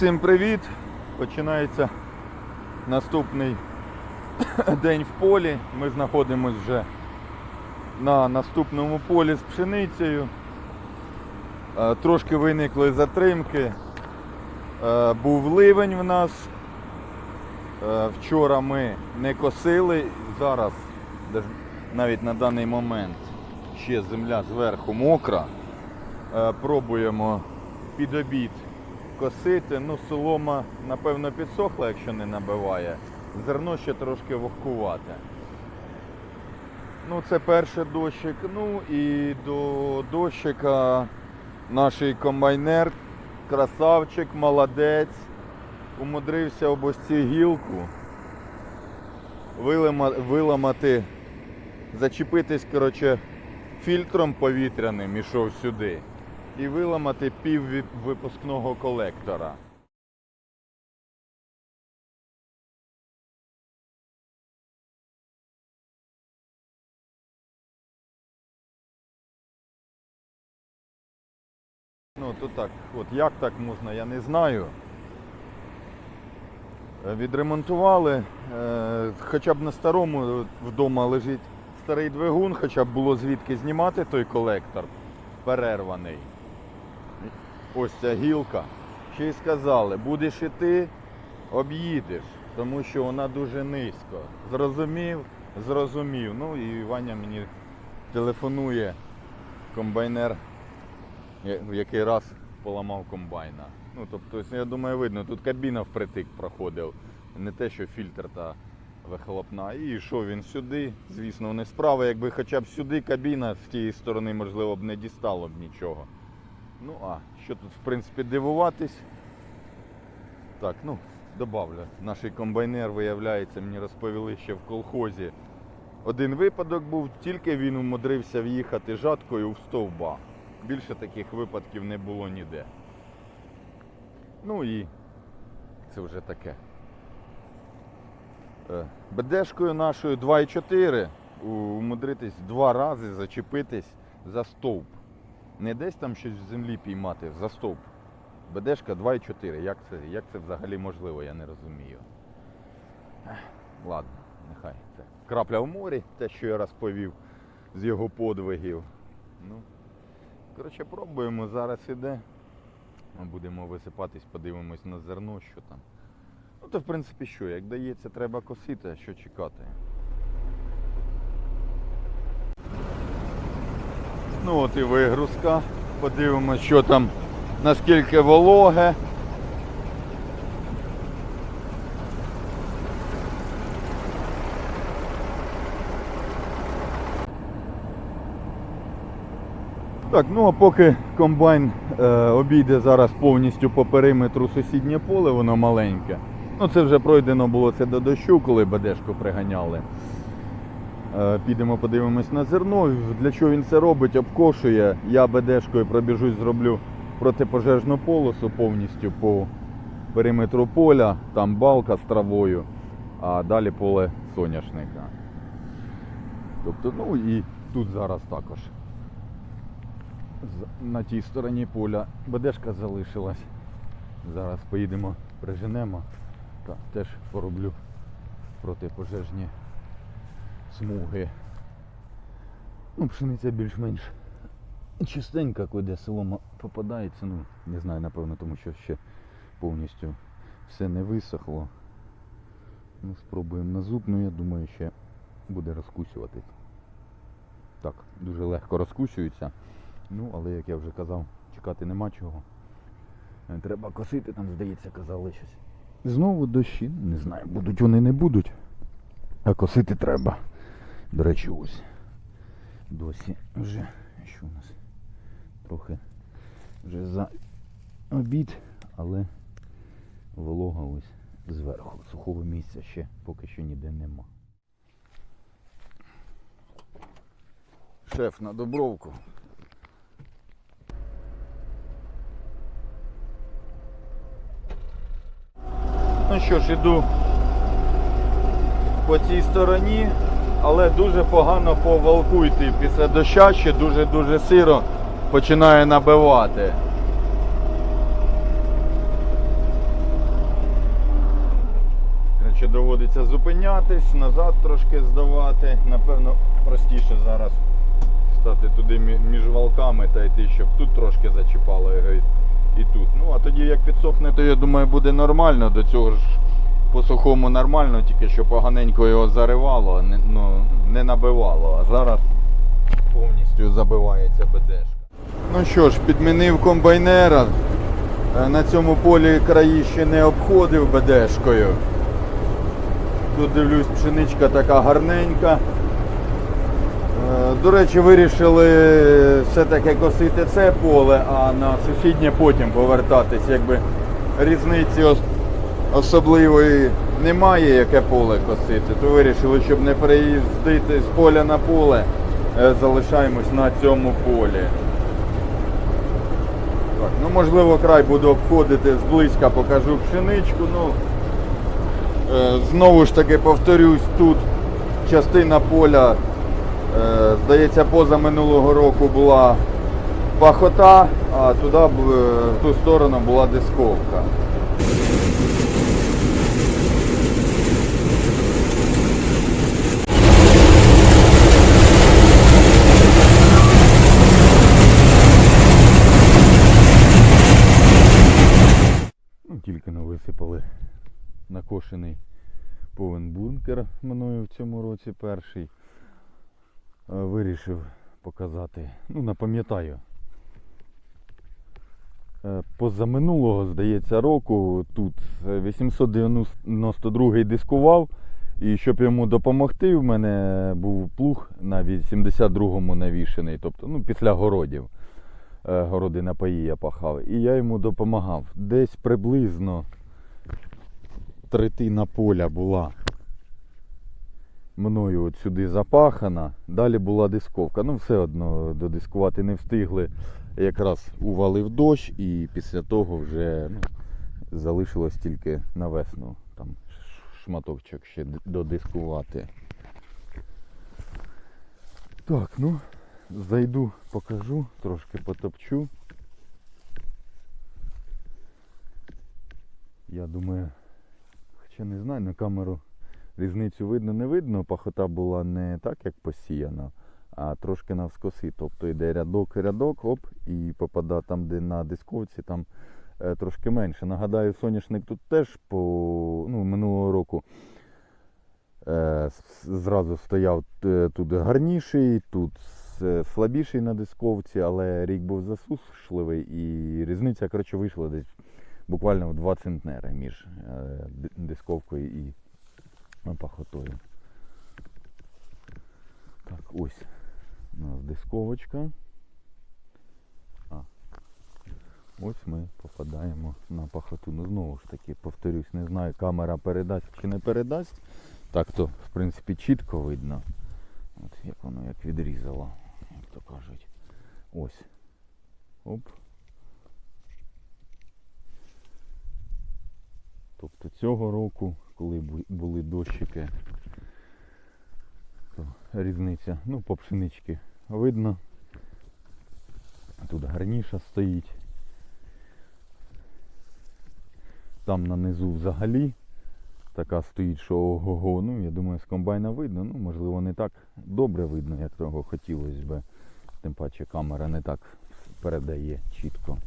Всім привіт! Починається наступний день в полі. Ми знаходимося вже на наступному полі з пшеницею. Е, Трошки виникли затримки. Е, Був ливень в нас. Е, Вчора ми не косили, зараз навіть на даний момент ще земля зверху мокра. Пробуємо під обід косити. Ну, солома, напевно, підсохла, якщо не набиває. Зерно ще трошки вогкувате. Ну, це перший дощик. Ну і до дощика наш комбайнер, красавчик, молодець. Умудрився об ось гілку виламати, зачепитись, коротше, фільтром повітряним ішов сюди і виламати пів випускного колектора. Ну, то так, от як так можна, я не знаю. Е, Відремонтували, е, хоча б на старому е, вдома лежить старий двигун, хоча б було звідки знімати той колектор перерваний. Ось ця гілка. Ще й сказали, будеш іти, об'їдеш, тому що вона дуже низько. Зрозумів, зрозумів. Ну і Ваня мені телефонує, комбайнер, в який раз поламав комбайна. Ну, тобто, я думаю, видно, тут кабіна впритик проходив. Не те, що фільтр та вихлопна. І йшов він сюди. Звісно, не справа, якби хоча б сюди кабіна з тієї сторони, можливо, б не дістало б нічого. Ну, а що тут, в принципі, дивуватись? Так, ну, добавлю. Наш комбайнер, виявляється, мені розповіли ще в колхозі. Один випадок був, тільки він умудрився в'їхати жаткою в стовба. Більше таких випадків не було ніде. Ну і це вже таке. Е, БДшкою нашою 2,4 умудритись два рази зачепитись за стовп. Не десь там щось в землі піймати, за стовп. БДшка 2,4. Як це, як це взагалі можливо, я не розумію. Ладно, нехай це. Крапля в морі, те, що я розповів з його подвигів. Ну, коротше, пробуємо, зараз іде. Будемо висипатись, подивимось на зерно, що там. Ну то в принципі що, як дається, треба косити, а що чекати. Ну от і вигрузка. Подивимось, що там, наскільки вологе. Так, ну а поки комбайн е, обійде зараз повністю по периметру сусіднє поле, воно маленьке. Ну це вже пройдено було це до дощу, коли БДшку приганяли. Е, підемо подивимось на зерно. Для чого він це робить? Обкошує. Я БДшкою пробіжусь, зроблю протипожежну полосу повністю по периметру поля, там балка з травою, а далі поле соняшника. Тобто, ну і тут зараз також на тій стороні поля БДшка залишилась. Зараз поїдемо, приженемо та теж пороблю протипожежні смуги. Ну, пшениця більш-менш чистенька, куди солома попадається. Ну, не знаю, напевно, тому що ще повністю все не висохло. Ну, спробуємо на зуб, ну я думаю, ще буде розкусюватись. Так, дуже легко розкусюється. Ну, але як я вже казав, чекати нема чого. Е, Треба косити, там, здається, казали щось. Знову дощі, не знаю, будуть вони не будуть. А косити треба. До речі, ось. Досі вже, що у нас? Трохи вже за обід, але волога ось зверху. Сухого місця ще поки що ніде нема. Шеф на Добровку. Ну що ж, іду по цій стороні, але дуже погано по йти після доща, ще дуже-дуже сиро починає набивати. Доводиться зупинятись, назад трошки здавати. Напевно, простіше зараз стати туди між валками та йти, щоб тут трошки зачіпало його і тут. Ну а тоді як підсохне, то я думаю буде нормально до цього ж по сухому нормально, тільки що поганенько його заривало, не, ну, не набивало. А зараз повністю забивається БДшка. Ну що ж, підмінив комбайнера. Е, На цьому полі краї ще не обходив БДшкою. Тут дивлюсь, пшеничка така гарненька. Е, До речі, вирішили все-таки косити це поле, а на сусіднє потім повертатись. Якби різниці особливої немає, яке поле косити, то вирішили, щоб не переїздити з поля на поле, е, залишаємось на цьому полі. Так, ну можливо край буду обходити зблизька, покажу пшеничку. Ну, е, знову ж таки повторюсь, тут частина поля, е, здається, поза минулого року була пахота, а туди в ту сторону була дисковка. Ну, тільки не висипали накошений повен бункер мною в цьому році перший. Е, Вирішив показати, ну напам'ятаю. Е, Позаминулого, здається, року тут е, 892 дискував. І щоб йому допомогти, в мене був плуг на 82-му навішений, тобто ну, після городів. Е, Городи на паї я пахав. І я йому допомагав. Десь приблизно третина поля була мною от сюди запахана. Далі була дисковка. Ну, все одно додискувати не встигли. Якраз увалив дощ і після того вже ну, залишилось тільки на весну. Там шматочок ще додискувати. Так, ну, зайду, покажу, трошки потопчу. Я думаю, хоча не знаю, на камеру різницю видно, не видно. Пахота була не так, як посіяна, а трошки навскоси. Тобто йде рядок, рядок, оп, і попада там, де на дисковці, там е, трошки менше. Нагадаю, соняшник тут теж по ну, минулого року е, зразу стояв е, тут гарніший, тут слабіший на дисковці, але рік був засушливий і різниця коротше, вийшла десь буквально в 2 центнери між дисковкою і е, пахотою. Так, ось у нас дисковочка. А, ось ми попадаємо на пахоту. Ну знову ж таки, повторюсь, не знаю, камера передасть чи не передасть. Так то, в принципі, чітко видно. От як воно як відрізало, як то кажуть. Ось. Оп. Тобто цього року, коли були дощики, то різниця, ну, по пшенички видно. Тут гарніша стоїть. Там на низу взагалі така стоїть, що ого-го. Ну, я думаю, з комбайна видно. Ну, можливо, не так добре видно, як того хотілося б. Тим паче камера не так передає чітко.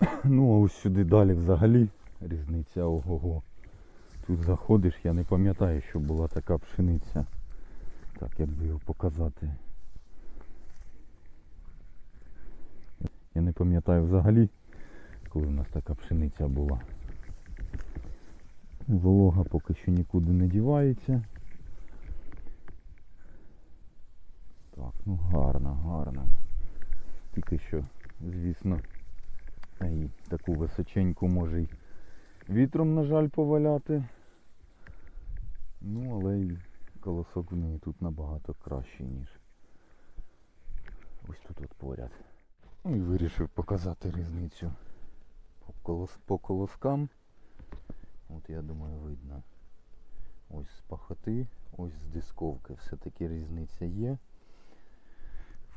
Ну, а ось сюди далі взагалі різниця ого-го. Тут заходиш, я не пам'ятаю, що була така пшениця. Так, як би його показати. Я не пам'ятаю взагалі, коли в нас така пшениця була. Волога поки що нікуди не дівається. Так, ну гарно, гарно. Тільки що, звісно, таку височеньку може й вітром, на жаль, поваляти. Ну, але й колосок в неї тут набагато кращий, ніж ось тут от поряд. Ну і вирішив показати різницю по, колос, по колоскам. От я думаю видно. Ось з пахоти, ось з дисковки. Все-таки різниця є.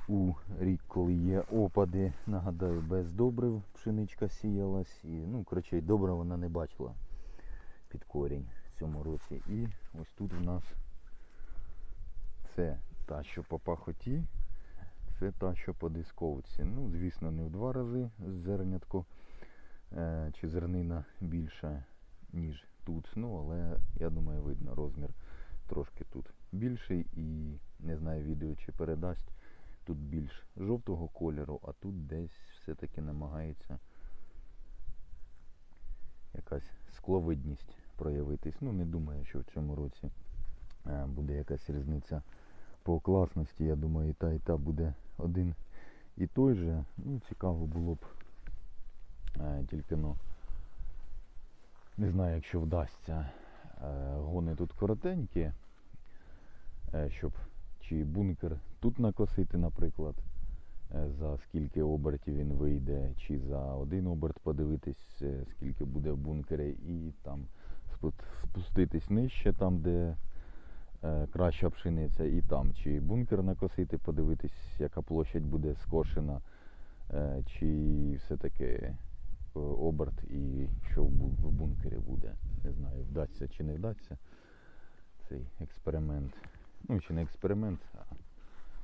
У рік, коли є опади, нагадаю, без добрив пшеничка сіялась і, ну, коротше, добра вона не бачила. під корінь в цьому році. І ось тут в нас це та, що по пахоті, це та, що по дисковці. Ну, звісно, не в два рази зернятко е, чи зернина більша, ніж тут. Ну, але я думаю, видно розмір трошки тут більший і не знаю відео чи передасть. Тут більш жовтого кольору, а тут десь все-таки намагається якась скловидність проявитись. Ну, не думаю, що в цьому році е, буде якась різниця по класності. Я думаю, і та, і та буде один і той же. Ну, цікаво було б е, тільки ну, не знаю, якщо вдасться. Е, гони тут коротенькі, щоб чи бункер тут накосити, наприклад, е, за скільки обертів він вийде, чи за один оберт подивитись, е, скільки буде в бункері, і там спуститись нижче, там, де е, краща пшениця, і там, чи бункер накосити, подивитись, яка площадь буде скошена, чи все-таки оберт і що в бункері буде. Не знаю, вдасться чи не вдасться цей експеримент. Ну, чи не експеримент, а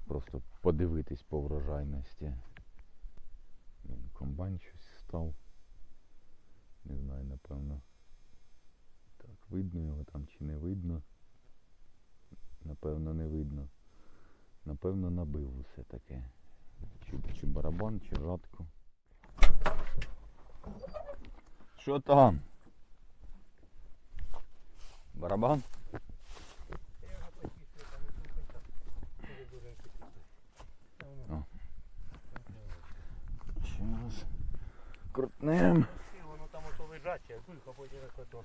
просто подивитись по врожайності. Він комбайн щось став. Не знаю, напевно. Так, видно його там чи не видно. Напевно, не видно. Напевно, набив усе таке. Чи, чи барабан, чи жатку. Що там? Барабан? крутнем. Воно там ото лежать, а кулька потім як ото.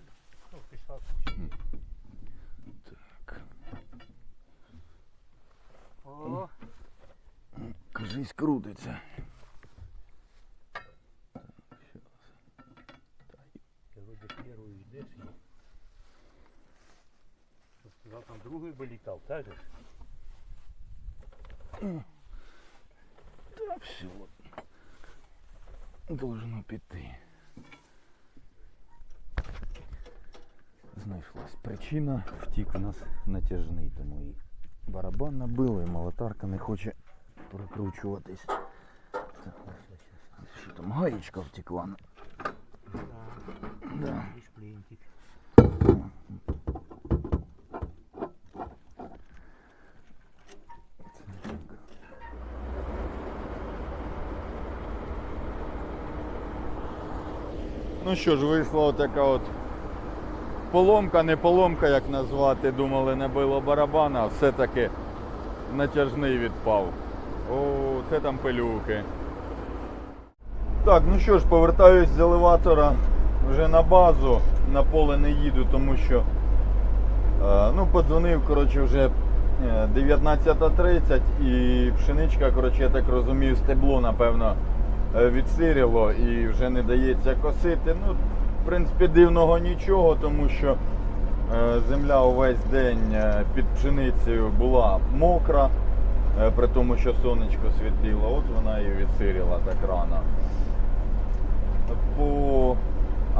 Ну, пішла куча. Так. О, Кажись, крутиться. ти вроде першою йдеш і... Що сказав, там другий би літав, так же? ж? Так, все. Должно піти. Знайшлась причина. Втік у нас натяжний, тому і барабан набили, молотарка не хоче прокручуватись. Що там гаєчка втекла? Да. Ну що ж, вийшла отака от поломка, не поломка, як назвати, думали, не било барабана, а все-таки натяжний відпав. О, це там пилюки. Так, ну що ж, повертаюсь з елеватора вже на базу, на поле не їду, тому що е, ну, подзвонив, коротше, вже е, 19.30 і пшеничка, коротше, я так розумію, стебло, напевно, е, відсиріло і вже не дається косити. Ну, в принципі, дивного нічого, тому що е, земля увесь день е, під пшеницею була мокра, е, при тому, що сонечко світило, от вона і відсиріла так рано. По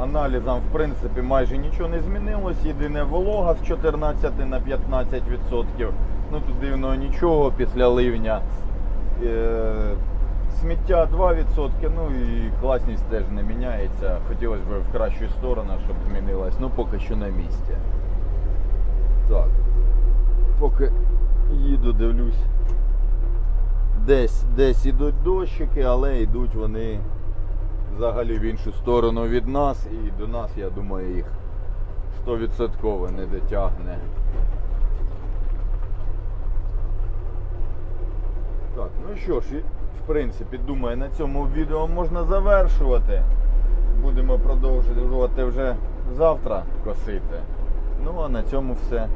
аналізам, в принципі, майже нічого не змінилось. Єдине волога з 14 на 15%. Ну тут дивного нічого після ливня. Сміття 2%, ну і класність теж не міняється. Хотілося б в кращу сторону, щоб змінилась. Ну поки що на місці. Так. Поки їду, дивлюсь. Десь, десь ідуть дощики, але йдуть вони взагалі в іншу сторону від нас і до нас, я думаю, їх 100% не дотягне. Так, ну що ж, в принципі, думаю, на цьому відео можна завершувати. Будемо продовжувати вже завтра косити. Ну а на цьому все.